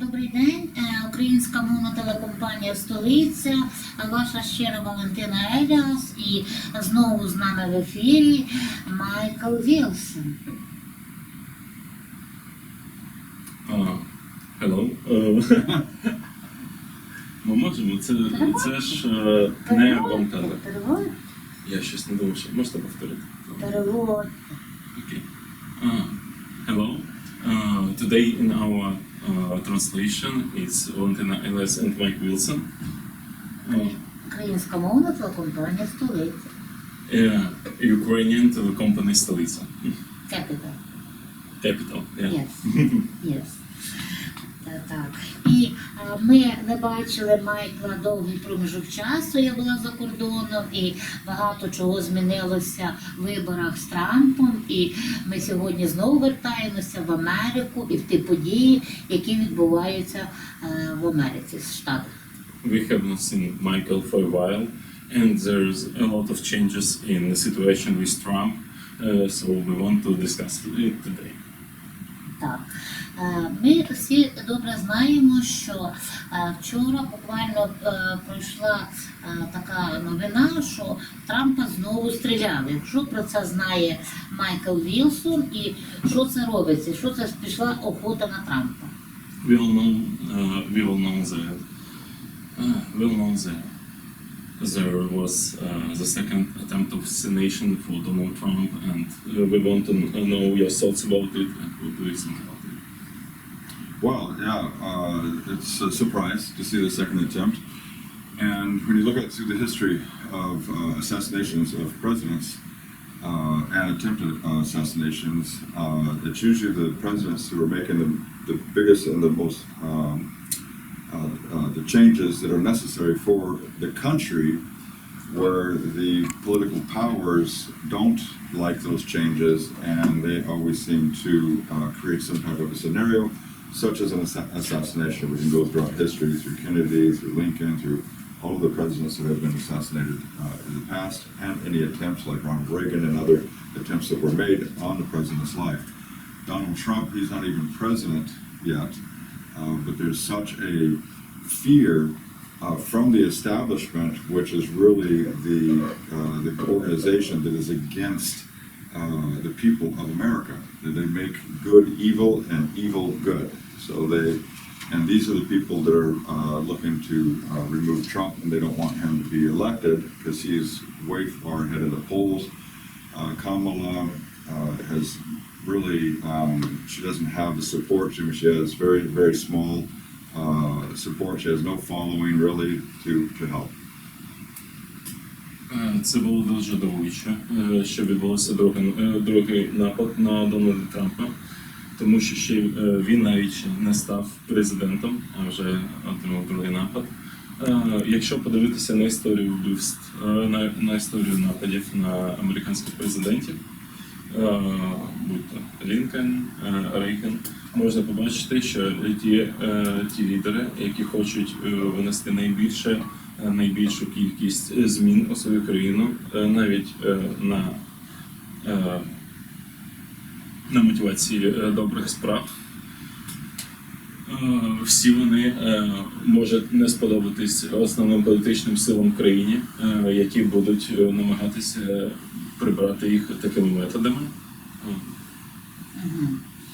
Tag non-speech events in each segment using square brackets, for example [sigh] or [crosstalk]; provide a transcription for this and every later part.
Добрий день, Е, українська мовна телекомпанія Столиця, ваша щира Валентина Еліас і знову з нами в ефірі Майкл Вілсон. Hello. Е, Ми можемо, це, це ж е, не вантажа. Переводь, Я щось не думав, що можете повторити? переводь. Okay. Uh, hello. Uh, today in our uh, translation is Valentina Elias and Mike Wilson. Uh, Українська мовна телекомпанія Столиця. uh, Ukrainian telecom столиця. Capital. Capital. Yeah. Yes. Yes. [laughs] Та- Так. І ми не бачили Майкла довгий проміжок часу. Я була за кордоном, і багато чого змінилося в виборах з Трампом. І ми сьогодні знову вертаємося в Америку і в ті події, які відбуваються е, в Америці з Штатах. We have not seen Michael for a while, and there's a lot of changes in the situation with Trump. Uh, so we want to discuss it today. Так. Е, Ми всі добре знаємо, що е, вчора буквально е, пройшла е, така новина, що Трампа знову стріляли. Якщо про це знає Майкл Вілсон, і що це робиться, що це пішла охота на Трампа. We all know, uh, we all know that, uh, we all know that there was uh, the second attempt of assassination for Donald Trump, and uh, we want to kn- know your thoughts about it and what do you think about it. Well, yeah, uh, it's a surprise to see the second attempt. And when you look at through the history of uh, assassinations of presidents uh, and attempted uh, assassinations, uh, it's usually the presidents who are making the, the biggest and the most um, uh, the changes that are necessary for the country where the political powers don't like those changes and they always seem to uh, create some type of a scenario such as an assa- assassination. We can go throughout history through Kennedy, through Lincoln, through all of the presidents that have been assassinated uh, in the past, and any attempts like Ronald Reagan and other attempts that were made on the president's life. Donald Trump, he's not even president yet, uh, but there's such a fear uh, from the establishment, which is really the uh, the organization that is against uh, the people of America. That they make good evil and evil good. So they, and these are the people that are uh, looking to uh, remove Trump, and they don't want him to be elected because he's way far ahead of the polls. Uh, Kamala uh, has really, um, she doesn't have the support. She, she has very, very small uh, support. She has no following really to, to help. Е, Це було дуже дивуюче, е, що відбувся другий, е, другий напад на Дональда Трампа, Тому що ще е, він навіть не став президентом, а вже отримав другий напад. Е, Якщо подивитися на історію вбивств, е, на, на історію нападів на американських президентів, будь то Лінкольн, е, Рейган, можна побачити, що ті, ті лідери, які хочуть винести найбільше, найбільшу кількість змін у свою країну, навіть на, на мотивації е, добрих справ. Е, Всі вони е, можуть не сподобатись основним політичним силам в країні, які будуть намагатися прибрати їх такими методами.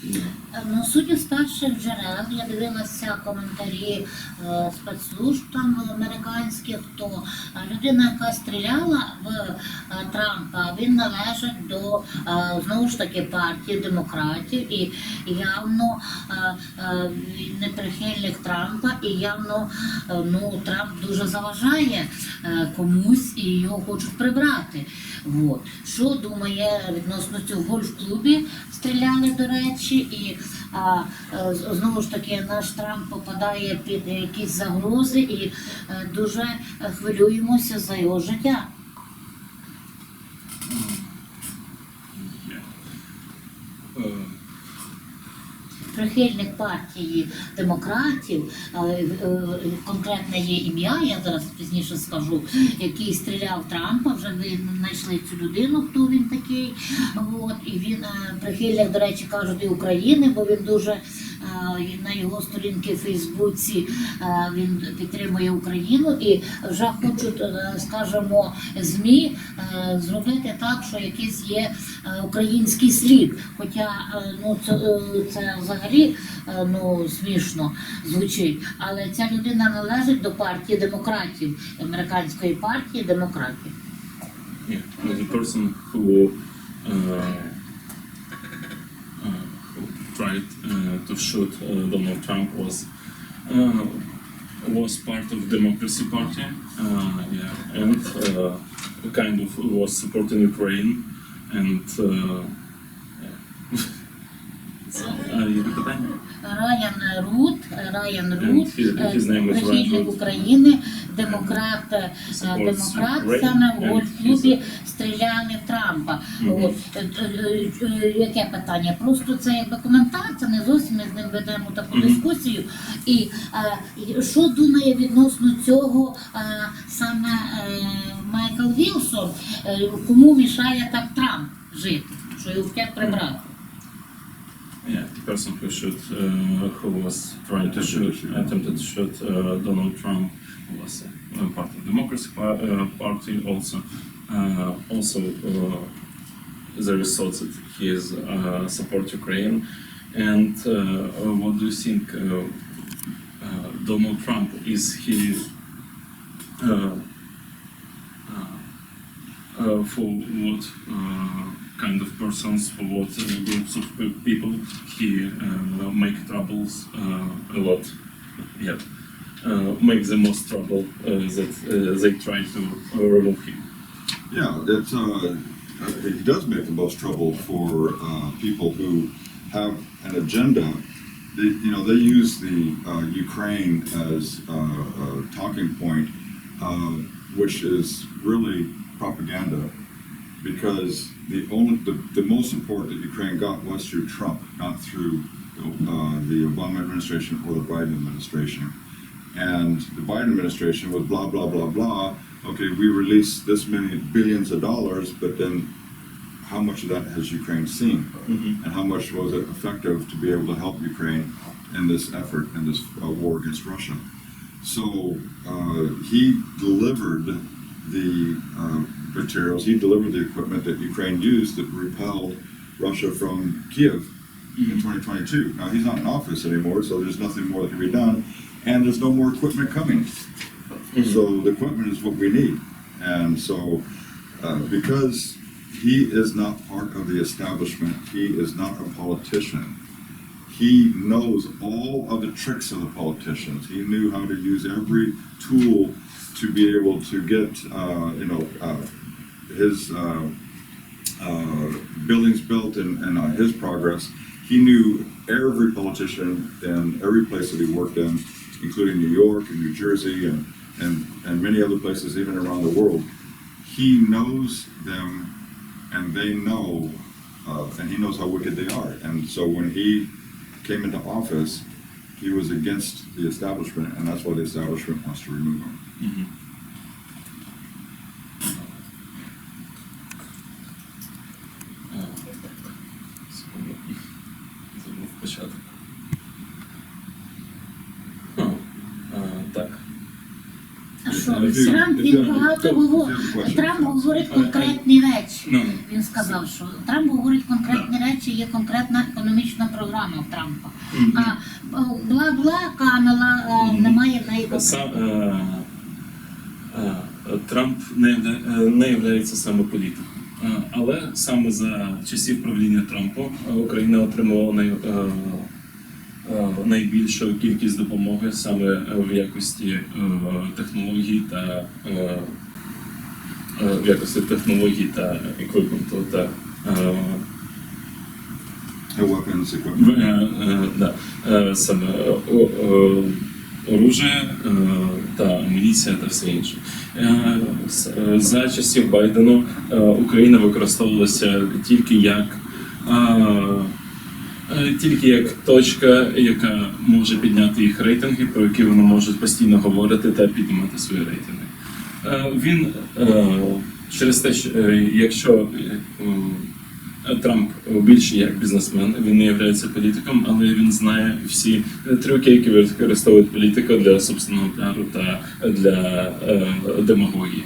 Да. Ну, судя з перших джерел, я дивилася коментарі е, спецслужб там американських, то людина, яка стріляла в е, Трампа, він належить до е, знову ж таки партії демократів і явно е, е, він не Трампа, і явно е, ну, Трамп дуже заважає е, комусь і його хочуть прибрати. Вот. Що думає відносно цього в гольф-клубі стріляли, до речі, і а, е, знову ж таки наш Трамп попадає під якісь загрози і е, дуже хвилюємося за його життя. Е, Прихильник партії демократів, е, конкретне є ім'я, я зараз пізніше скажу, який стріляв Трампа, вже ви знайшли цю людину, хто він такий. От, і він е, прихильник, до речі, кажуть, і України, бо він дуже на його сторінки в Фейсбуці він підтримує Україну і вже хочуть, е, скажімо, ЗМІ е, зробити так, що якийсь є е, український слід. Хоча ну це, це взагалі ну смішно звучить. Але ця людина належить до партії демократів, американської партії демократів. Yeah, tried uh, to shoot uh, Donald Trump was uh, was part of Democracy Party, yeah, and kind of was supporting Ukraine, and yeah. [laughs] питання? Райан Рут, Райан Рут, name is Ryan прихильник України, демократ, е, демократ саме в he's клубі стріляли в Трампа. От, е, е, е, яке питання? Просто це якби коментар, це не зовсім ми з ним ведемо таку дискусію. І е, що думає відносно цього е, саме е, Майкл Вілсон, е, кому мішає так Трамп жити, що його хотять прибрати? Yeah, the person who shoot, uh, who was trying to shoot, attempted to shoot uh, Donald Trump was uh, part of Democracy pa- uh, Party also. Uh, also, uh, there is thoughts that he is uh, support Ukraine. And uh, uh, what do you think? Uh, uh, Donald Trump is he uh, uh, uh, for what uh, kind of persons, for what uh, groups of people he uh, make troubles uh, a lot. Yeah, uh, make the most trouble uh, that they try to remove him. Yeah, uh, he does make the most trouble for, people who have an agenda. They, you know, they use the, Ukraine as, a talking point, which is really propaganda. Because the only, the, the most important that Ukraine got was through Trump, not through, uh, the Obama administration or the Biden administration. And the Biden administration was blah, blah, blah, blah. Okay, we released this many billions of dollars, but then how much of that has Ukraine seen? Mhm. And how much was it effective to be able to help Ukraine in this effort, in this uh, war against Russia? So uh, he delivered the uh, materials, he delivered the equipment that Ukraine used that repelled Russia from Kiev in 2022. Now, he's not in office anymore, so there's nothing more that can be done, and there's no more equipment coming. So the equipment is what we need. And so, uh, because he is not part of the establishment, he is not a politician. He knows all of the tricks of the politicians. He knew how to use every tool to be able to get, uh, you know, uh, his uh, uh, buildings built and, and uh, his progress, he knew every politician in every place that he worked in, including New York and New Jersey and, and, and many other places, even around the world. He knows them and they know, uh, and he knows how wicked they are. And so when he came into office, he was against the establishment, and that's why the establishment wants to remove him. Mm-hmm. Він багато question. Трамп говорить конкретні речі. Ну, Він сказав, що Трамп говорить конкретні речі, є конкретна економічна програма в Трампа. А бла-бла, Камела, е, немає в неї е, е, Трамп не, не саме політиком. Але саме за часів правління Трампа Україна отримувала най, найбільшу кількість допомоги саме е, в якості е, технологій та е, е, в якості технологій та еквіпменту та е, weapons, equipment. е, е, е, саме е, е, оружие е, та амуніція та все інше. Е, е, За часів Байдену е, Україна використовувалася тільки як. Е, Тільки як точка, яка може підняти їх рейтинги, про які вони можуть постійно говорити та піднімати свої рейтинги. Е, Він е, через те, що якщо Трамп більше як бізнесмен, він не є політиком, але він знає всі трюки, які використовує політика для собственного піару та для демагогії.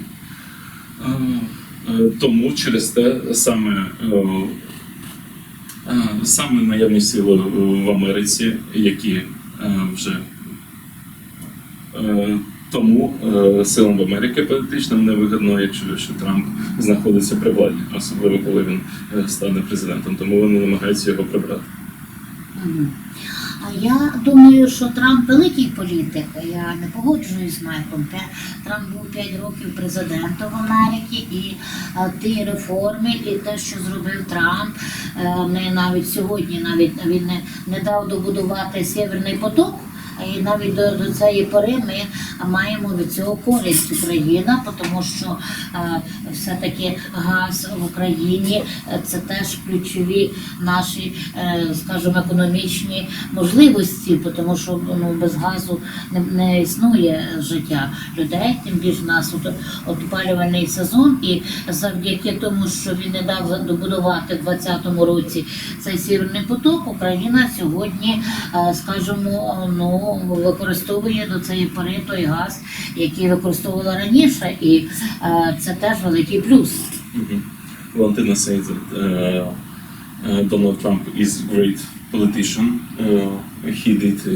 Тому через те саме, саме наявні сили в Америці, які е, вже Е, Тому е, силам в Америці політично невигідно, якщо що Трамп знаходиться при владі, особливо коли він е, стане президентом. Тому вони намагаються його прибрати. А я думаю, що Трамп великий політик. Я не погоджуюсь з Майклом. Трамп був 5 років президентом Америки, і ті реформи, і те, що зробив Трамп, не навіть сьогодні, навіть він не, не дав добудувати Сєвєрний поток. І навіть до, до цієї пори ми маємо від цього користь. Україна, тому що е, все-таки газ в Україні е, це теж ключові наші, е, скажімо, економічні можливості, тому що ну, без газу не, не існує життя людей, тим більше в нас опалювальний сезон, і завдяки тому, що він не дав добудувати в 2020 році цей сірний поток, Україна сьогодні, скажімо, ну використовує до цієї пори той газ, який використовувала раніше, і е, це теж великий плюс. Mhm. Valentina says that uh, uh, Donald Trump is a great politician. Uh, he did uh,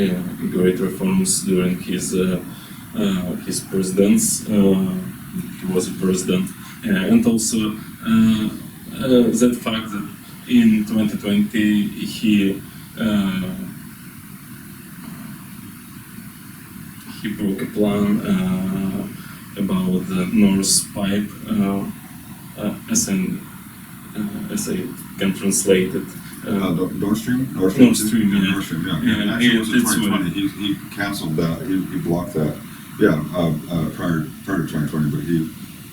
uh, great reforms during his uh, uh, his presidents. Uh, he was a president, uh, and also uh, uh, that fact that in 2020 he uh, he broke a plan uh, about the North Pipe, uh, uh, as, an, uh, as I can translate it. Uh, Uh, Nor- Nord Stream? Nord Nord Stream, yeah. Nord Stream, yeah. Yeah, And Actually, it was in it's 2020, he, he canceled that, he, he blocked that, yeah, uh, uh, prior, prior to 2020, but he,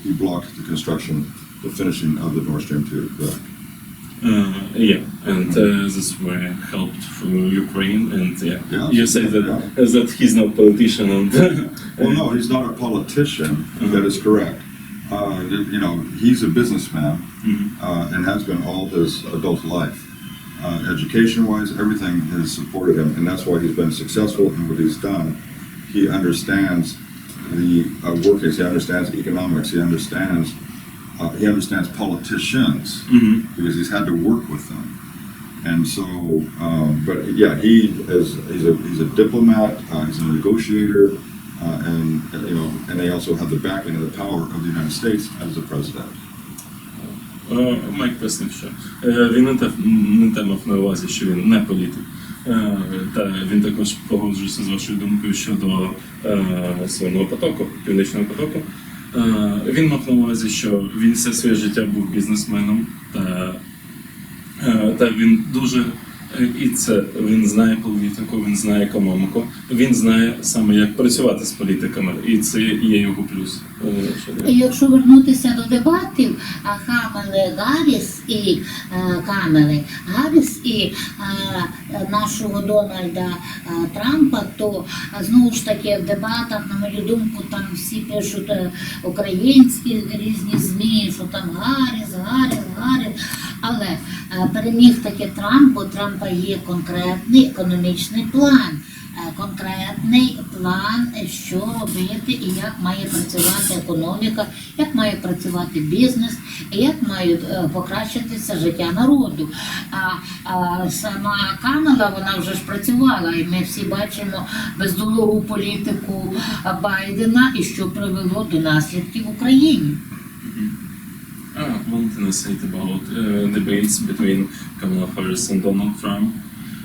he blocked the construction, the finishing of the Nord Stream two, yeah. Uh, yeah, and uh, this way helped for Ukraine, and yeah, you say that yeah. uh, that he's not politician, and [laughs] Well, no, he's not a politician, that is correct. Uh, you know, he's a businessman, Mhm. uh, and has been all his adult life. Uh, education-wise, everything has supported him, and that's why he's been successful in what he's done. He understands the uh, workings, he understands economics, he understands, uh, he understands politicians, Mhm. because he's had to work with them. And so, um, but yeah, he is, he's a, he's a diplomat, uh, he's a negotiator, uh, and, uh, you know, and they also have the backing of the power of the United States as the president. Е, Майк пояснив, що е, він не те, не те мав на увазі, що він не політик. Е, Та він також погоджується з вашою думкою щодо е, Северного потоку, північного потоку. Е, Він мав на увазі, що він все своє життя був бізнесменом, та, е, та він дуже і це він знає політику, він знає економіку, він знає саме як працювати з політиками, і це є його плюс. Якщо вернутися до дебатів, Хамели Гарріс і е, Камели Гарріс і е, нашого Дональда е, Трампа, то знову ж таки в дебатах, на мою думку, там всі пишуть українські різні змі, що там Гарріс, Гарріс, Гарріс. Але е, переміг таки Трамп, бо Трампа є конкретний економічний план. е, Конкретний план, що робити і як має працювати економіка, як має працювати бізнес, і як має е, покращитися життя народу. А, а сама Камала вона вже ж працювала, і ми всі бачимо бездолову політику Байдена і що привело до наслідків в Україні. Ah, one thing I said about uh, debates between Kamala Harris and Donald Trump,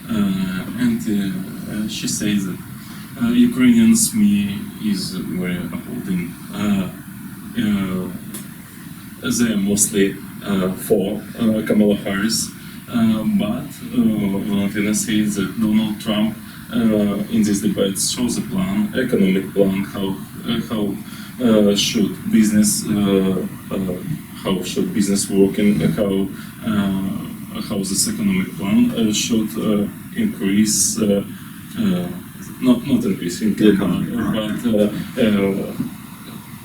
uh, and uh, uh, she says that uh, Ukrainians me is very upholding. Uh, uh, they are mostly uh, for uh, Kamala Harris, uh, but uh, Valentina says that Donald Trump uh, in these debates shows a plan, economic plan, how uh, how uh, should business uh, uh, how should business work and how uh, how this economic plan uh, should uh, increase. Uh, uh, not not increase income, uh, but uh, uh,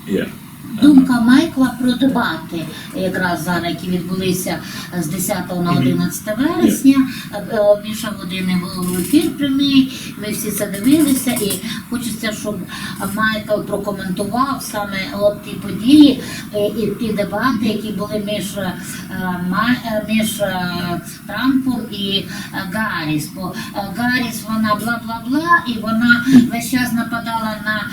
yeah, Думка Майкла про дебати, якраз зараз, які відбулися з 10 на 11 вересня. Більше години був ефір прямий, ми всі це дивилися, і хочеться, щоб Майкл прокоментував саме от ті події е, і ті дебати, які були між, е, е, між Трампом і Гарріс. Бо Гарріс вона бла-бла-бла, і вона весь час нападала на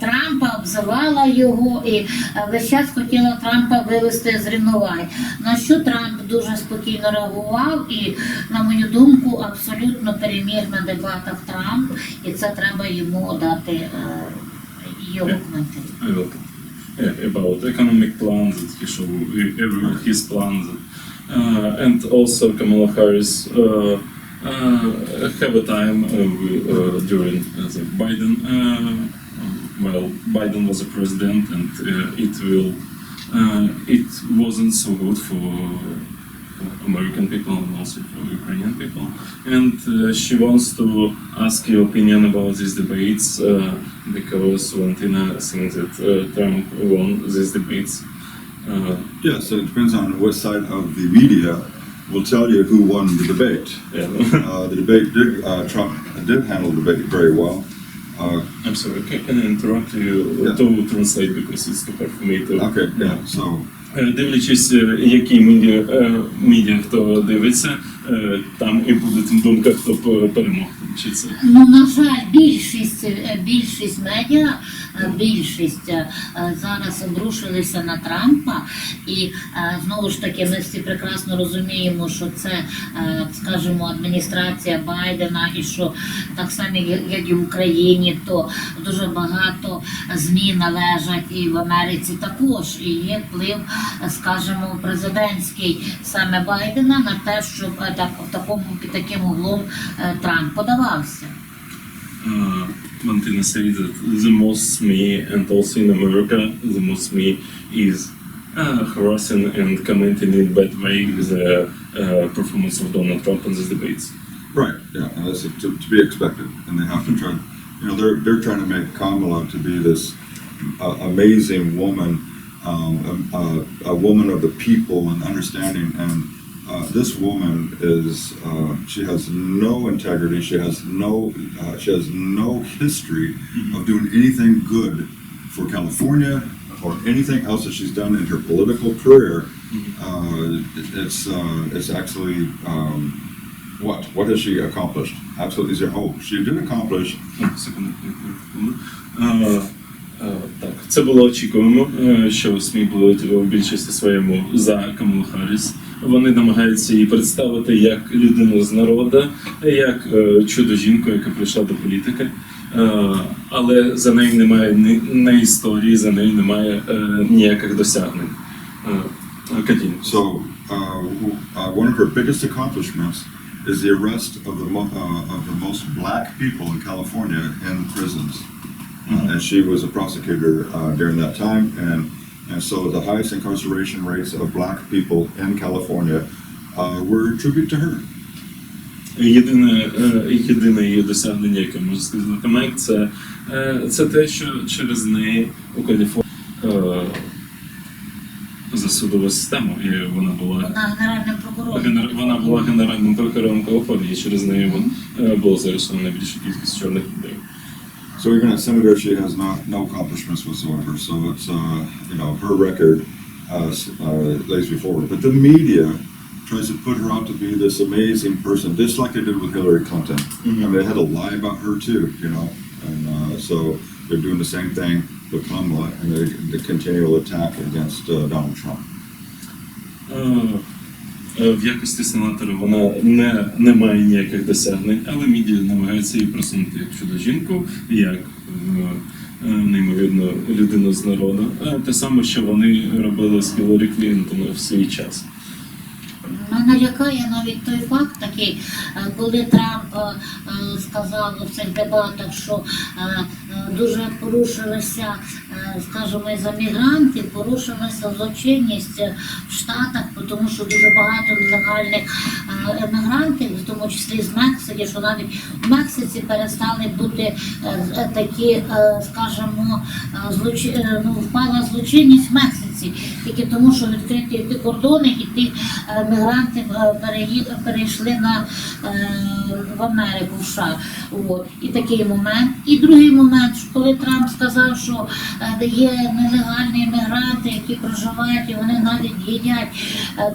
Трампа, обзивала його і весь час хотіла Трампа вивести з рівноваги. На що Трамп дуже спокійно реагував і, на мою думку, абсолютно переміг на дебатах Трамп, і це треба йому дати е, його коментарі. Will. Yeah, about economic plans that he showed his plans, uh, and also Kamala Harris uh, uh, have a time uh, uh, during uh, the Biden. Uh, well, Biden was a president, and uh, it will. Uh, it wasn't so good for American people and also for Ukrainian people. And uh, she wants to ask your opinion about these debates uh, because Valentina thinks that uh, Trump won these debates. Uh, Yes, it depends on what side of the media will tell you who won the debate. yeah. [laughs] Uh, the debate did, uh, Trump did handle the debate very well. Uh, I'm sorry, can can I interrupt you Yeah. to translate because it's too hard for me to. okay, yeah, so, Е, Дивлячись, е, які медіа, е, медіа хто дивиться, там і буде думка, хто перемог. Чи це Ну, на жаль, більшість, більшість медіа, більшість е, е, зараз обрушилися на Трампа, і е, знову ж таки, ми всі прекрасно розуміємо, що це, е, скажімо, адміністрація Байдена, і що так само, як і в Україні, то дуже багато змі належать і в Америці також. І є вплив, е, скажімо, президентський саме Байдена на те, щоб е, так в такому під таким углом е, Трамп подавався. Uh, Valentina said that the most me and also in America, the most me is uh, harassing and commenting in bad way the uh, performance of Donald Trump in these debates. right, yeah, and that's to, to be expected. And they have to try, you know, they're, they're trying to make Kamala to be this uh, amazing woman, um, a, a woman of the people and understanding. And uh, this woman is, uh, she has no integrity. She has no, uh, she has no history of doing anything good for California or anything else that she's done in her political career. Uh, it- it's, uh, it's actually, um, what? What has she accomplished? Absolutely zero. Oh, she did accomplish О, Секунду. секунду. Е, е, Так, це було очікуємо, е, що СМІ будуть в більшості своєму за Камалу Харріс. Вони намагаються її представити як людину з народу, як е, чудо жінку, яка прийшла до політики. Е, Але за нею немає ні, ні історії, за нею немає е, ніяких досягнень. Е, Катін. So, uh, uh, one of her biggest accomplishments is the arrest of the uh, of the most black people in California in prisons, uh, and she was a prosecutor uh, during that time, and and so the highest incarceration rates of black people in California uh, were a tribute to her. Єдине, е, єдине її досягнення, яке можу сказати Майк, це, е, це те, що через неї у Каліфорнії е, за судову систему, і вона була Вона генеральним прокурором. генер- вона була генеральним прокурором Каліфорнії, і через неї вон, е, було заарештовано найбільша кількість чорних людей. So even as senator, she has not no accomplishments whatsoever. So it's uh, you know her record uh, s- uh, lays before her. But the media tries to put her out to be this amazing person, just like they did with Hillary Clinton. I mean, they had to lie about her too, you know. And uh, so they're doing the same thing with Kamala and the, the continual attack against uh, Donald Trump. Е, е, В якості сенатора вона не, не має ніяких досягнень, але міді намагаються її просунути як чудо жінку, як е, е, людину з народу. Е, Те саме, що вони робили з Хіларі Клінтон в свій час. Ми Мене лякає навіть той факт такий, е, коли Трамп е, е, сказав у цих дебатах, що дуже порушилися, е, скажімо, за мігранти, порушилася злочинність в Штатах, тому що дуже багато нелегальних емігрантів, в тому числі з Мексики, що навіть в Мексиці перестали бути такі, скажімо, е, ну, впала злочинність в Мексиці, тільки тому, що відкриті ті кордони і ті е, мігранти е, перейшли на е, в Америку в США. От. І такий момент. І другий момент, коли Трамп сказав, що є нелегальні мігранти, які проживають, і вони навіть їдять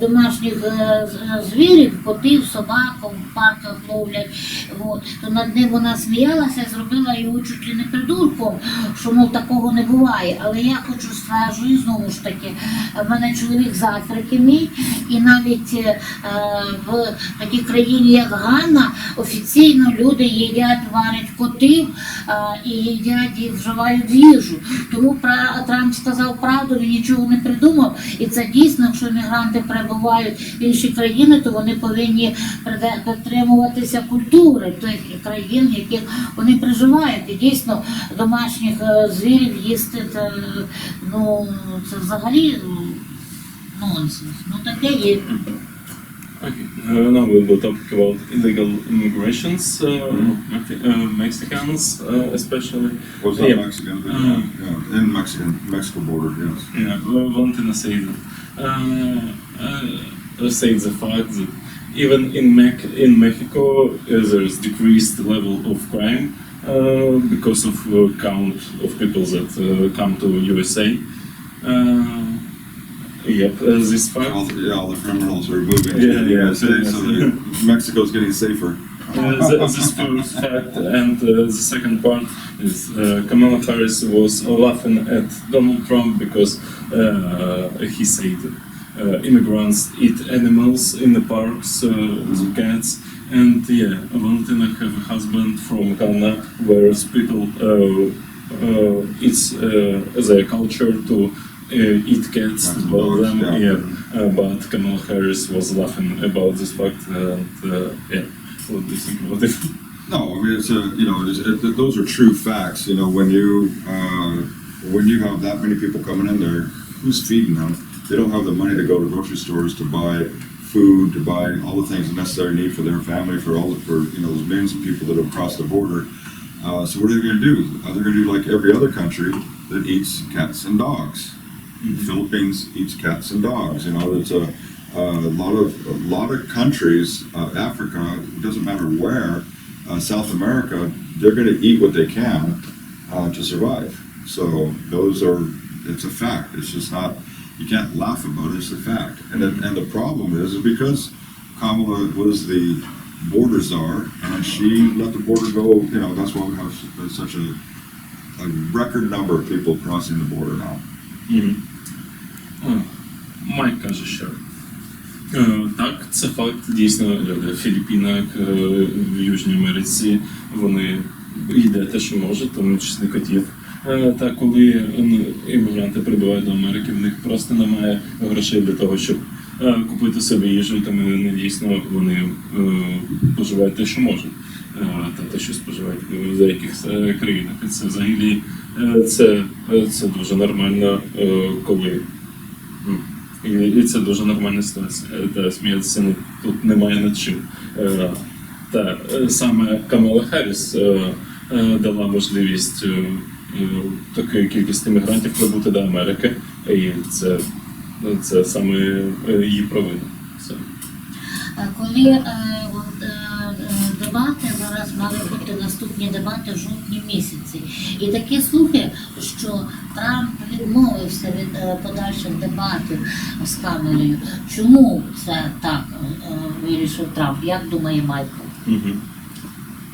домашніх звірів, котів, собак, в парках ловлять. От. То над ним вона сміялася зробила його чуть ли не придурком, що мов такого не буває. Але я хочу стверджую, знову ж таки, в мене чоловік з мій, і навіть е, в такій країні, як Ганна, офіційно люди їдять, варять котів е, і їдять і вживають їжу. Тому Трамп сказав правду, він нічого не придумав. І це дійсно, якщо мігранти перебувають в інші країни, то вони повинні дотримуватися культури тих країн, в яких вони проживають. І дійсно домашніх е, звірів їсти це, ну, це взагалі Nonsense. Not a day. Okay. Uh, now we'll talk about illegal immigrations, uh, uh, Mexicans uh, especially. Was that Yeah. Mexican, uh, yeah, in Mexican, Mexico border, yes. Yeah, one thing I say, uh, uh, uh I say the fact that even in Mec- in Mexico uh, there's decreased level of crime uh, because of uh, count of people that uh, come to USA. Uh, yep, uh, this fact. All the, yeah, all the criminals are moving to Yeah, the yeah, United States, so yeah. that Mexico's getting safer. Uh, th- this first fact, and uh, the second part is uh, Kamala Harris was laughing at Donald Trump because uh, he said uh, immigrants eat animals in the parks, uh, the cats, and yeah, Valentina have a husband from Ghana where people uh, uh, it's uh, their culture to uh, eat cats, Cats and both dogs, them, yeah. Uh, but Kamala Harris was laughing about this fact, and uh, yeah, what do you think about it? [laughs] No, I mean, it's a, you know, it's, it, those are true facts, you know, when you, uh, when you have that many people coming in there, who's feeding them? They don't have the money to go to grocery stores to buy food, to buy all the things necessary need for their family, for all, for, you know, those millions of people that have crossed the border. Uh, so what are they gonna do? Uh, they're gonna do like every other country that eats cats and dogs. Philippines eats cats and dogs, you know, it's a, a lot of, a lot of countries, uh, Africa, it doesn't matter where, uh, South America, they're gonna eat what they can, uh, to survive. So those are, it's a fact, it's just not, you can't laugh about it, it's a fact. And it, and the problem is, is because Kamala was the border czar, and she let the border go, you know, that's why we have such a, a record number of people crossing the border now. О, Майк каже, що е, так, це факт. Дійсно, в Філіппінах, е, в Южній Америці вони їдять те, що можуть, тому числі котів. Е, Та коли ну, іммігранти прибувають до Америки, в них просто немає грошей для того, щоб е, купити собі їжу, тому вони дійсно вони е, поживають те, що можуть. Е, Та те, що споживають в деяких е, країнах. І це взагалі е, це, е, це дуже нормально, е, коли і, це дуже нормальна ситуація. Е, Та сміятися тут немає над чим. Е, Та е, саме Камала Харріс е, е, дала можливість е, е, такої кількості мігрантів прибути до Америки, і це, це саме е, її провина. Е, Коли е, е, е, зараз мали бути наступні дебати в жовтні місяці, і такі слухи, що Трамп відмовився від е, подальших дебатів з камерою. Чому це так е, вирішив Трамп? Як думає Майкл? Mhm.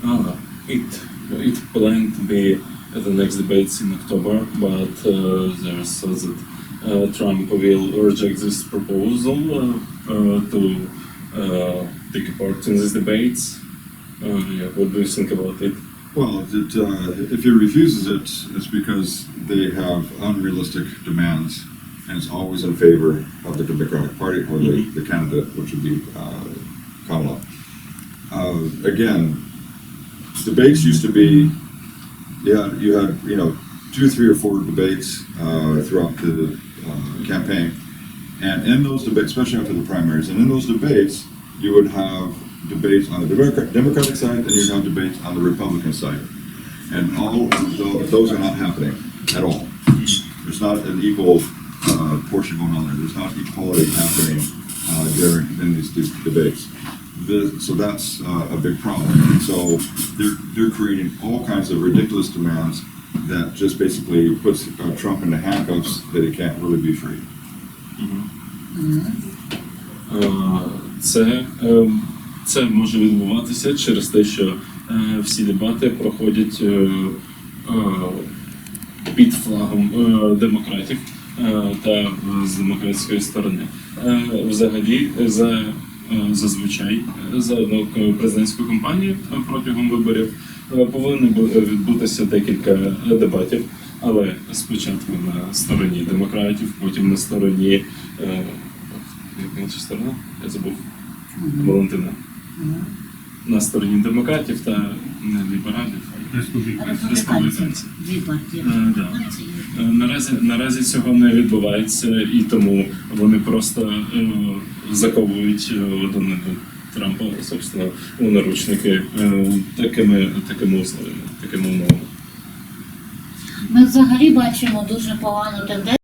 Ah, it it planned to be the next debates in October, but uh, there's so that uh, Trump will reject this proposal uh, uh, to uh, take part in these debates. Uh, yeah, what do you think about it? Well, it, uh, if he refuses it, it's because they have unrealistic demands and it's always in favor of the Democratic Party or the, the candidate, which would be uh, Kamala. Uh, again, debates used to be, yeah, you had, you know, two, three, or four debates uh, throughout the uh, campaign. And in those debates, especially after the primaries, and in those debates, you would have debates on the Democrat- Democratic side and you'd have debates on the Republican side. And all of tho- those are not happening at all. There's not an equal uh, portion going on there. There's not equality happening uh, during in these de- debates. The, so that's uh, a big problem. And so they're they're creating all kinds of ridiculous demands that just basically puts uh, Trump into handcuffs that he can't really be free. Е, Це, е, Це може відбуватися через те, що е, всі дебати проходять е, е, під флагом демократів та з демократської сторони. Взагалі, за, зазвичай за одну президентську кампанію протягом виборів повинно відбутися декілька дебатів, але спочатку на стороні демократів, потім на стороні. е, яка інша сторона? Я забув. Валентина. На стороні демократів та не лібералів. а Республіканці. Республіканці. Дві партії. Е, да. Е, Наразі, наразі цього не відбувається, і тому вони просто е, заковують е, Трампа, собственно, у наручники е, такими, такими условиями, такими умовами. Ми взагалі бачимо дуже погану тенденцію.